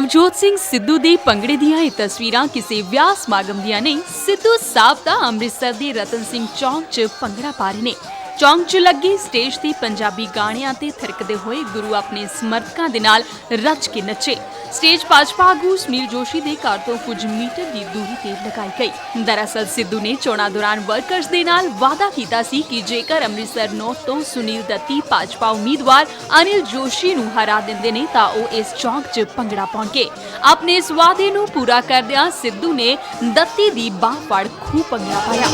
ਨਵਜੋਤ ਸਿੰਘ ਸਿੱਧੂ ਦੀ ਪੰਗੜੇ ਦੀਆਂ ਇਹ ਤਸਵੀਰਾਂ ਕਿਸੇ ਵਿਆਹ ਸਮਾਗਮ ਦੀਆਂ ਨਹੀਂ, ਸਿੱਧੂ ਸਾਹਿਬ ਦਾ ਅੰਮ੍ਰਿਤਸਰ ਦੇ ਰਤਨ ਸਿੰਘ ਚੌਂਕ 'ਚ ਭੰਗੜਾ ਪਾ ਰਹੇ ਨੇ। ਚੌਂਕ 'ਚ ਲੱਗੀ ਸਟੇਜ ਤੇ ਪੰਜਾਬੀ ਗਾਣਿਆਂ ਤੇ ਥਰਕਦੇ ਹੋਏ ਗੁਰੂ ਆਪਣੇ ਸਮਰਥਕਾਂ ਦੇ ਨਾਲ ਰੱਜ ਕੇ ਨੱਚੇ। ਸਟੇਜ ਭਾਜਪਾ ਆਗੂ ਸਮੀਰ ਜੋਸ਼ੀ ਦੇ ਘਰ ਤੋਂ ਕੁਝ ਮੀਟਰ ਦੀ ਦੂਰੀ ਤੇ ਲਗਾਈ ਗਈ। ਦਰਅਸਲ ਸਿੱਧੂ ਨੇ ਚੋਣਾਂ ਦੌਰਾਨ ਵਰਕਰਸ ਦੇ ਨਾਲ ਵਾਅਦਾ ਕੀਤਾ ਸੀ ਕਿ ਜੇਕਰ ਅੰਮ੍ਰਿਤਸਰ ਨੌਰਥ ਤੋਂ ਸੁਨੀਲ ਦੱਤੀ ਭਾਜਪਾ ਉਮੀਦਵਾਰ ਅਨਿਲ ਜੋਸ਼ੀ ਨੂੰ ਹਰਾ ਦਿੰਦੇ ਨੇ ਤਾਂ ਉਹ ਇਸ ਚੌਂਕ 'ਚ ਭੰਗੜਾ ਪਾਉਣਗੇ। ਆਪਣੇ ਇਸ ਵਾਅਦੇ ਨੂੰ ਪੂਰਾ ਕਰਦਿਆਂ ਸਿੱਧੂ ਨੇ ਦੱਤੀ ਦੀ ਬਾਹ ਫੜ ਖੂਬ ਭੰਗੜਾ ਪਾਇਆ।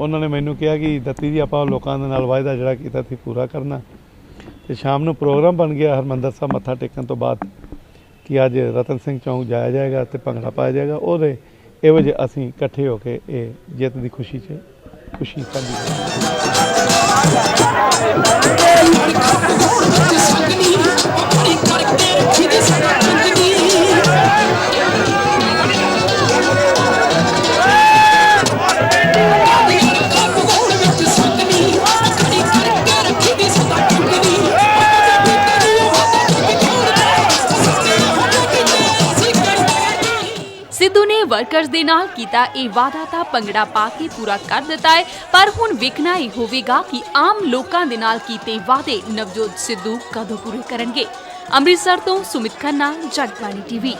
ਉਹਨਾਂ ਨੇ ਮੈਨੂੰ ਕਿਹਾ ਕਿ ਦੱਤੀ ਜੀ ਆਪਾਂ ਲੋਕਾਂ ਦੇ ਨਾਲ ਵਾਅਦਾ ਜਿਹੜਾ ਕੀਤਾ ਸੀ ਪੂਰਾ ਕਰਨਾ। ਤੇ ਸ਼ਾਮ ਨੂੰ ਪ੍ਰੋਗਰਾਮ ਬਣ ਗਿਆ, ਹਰਮੰਦਰ ਸਾਹਿਬ ਮੱਥਾ ਟੇਕਣ ਤੋਂ ਬਾਅਦ ਕਿ ਅੱਜ ਰਤਨ ਸਿੰਘ ਚੌਂਕ ਜਾਇਆ ਜਾਏਗਾ ਤੇ ਭੰਗੜਾ ਪਾਇਆ ਜਾਏਗਾ, ਉਹਦੇ ਇਹੋ ਵਜੇ ਅਸੀਂ ਇਕੱਠੇ ਹੋ ਕੇ ਇਹ ਜਿੱਤ ਦੀ ਖੁਸ਼ੀ 'ਚ ਖੁਸ਼ੀ ਸਾਂਝੀ ਸਿੱਧੂ ਵਰਕਰਸ ਦੇ ਨਾਲ ਕੀਤਾ ਇਹ ਵਾਅਦਾ ਤਾਂ ਭੰਗੜਾ ਪਾ ਕੇ ਪੂਰਾ ਕਰ ਦਿੱਤਾ ਹੈ, ਪਰ ਹੁਣ ਵੇਖਣਾ ਇਹ ਹੋਵੇਗਾ ਕਿ ਆਮ ਲੋਕਾਂ ਦੇ ਨਾਲ ਕੀਤੇ ਵਾਅਦੇ ਨਵਜੋਤ ਸਿੱਧੂ ਕਦੋਂ ਪੂਰੇ ਕਰਨਗੇ? ਅੰਮ੍ਰਿਤਸਰ ਤੋਂ ਸੁਮਿਤ ਖੰਨਾ, ਜਗਬਾਣੀ ਟੀਵੀ।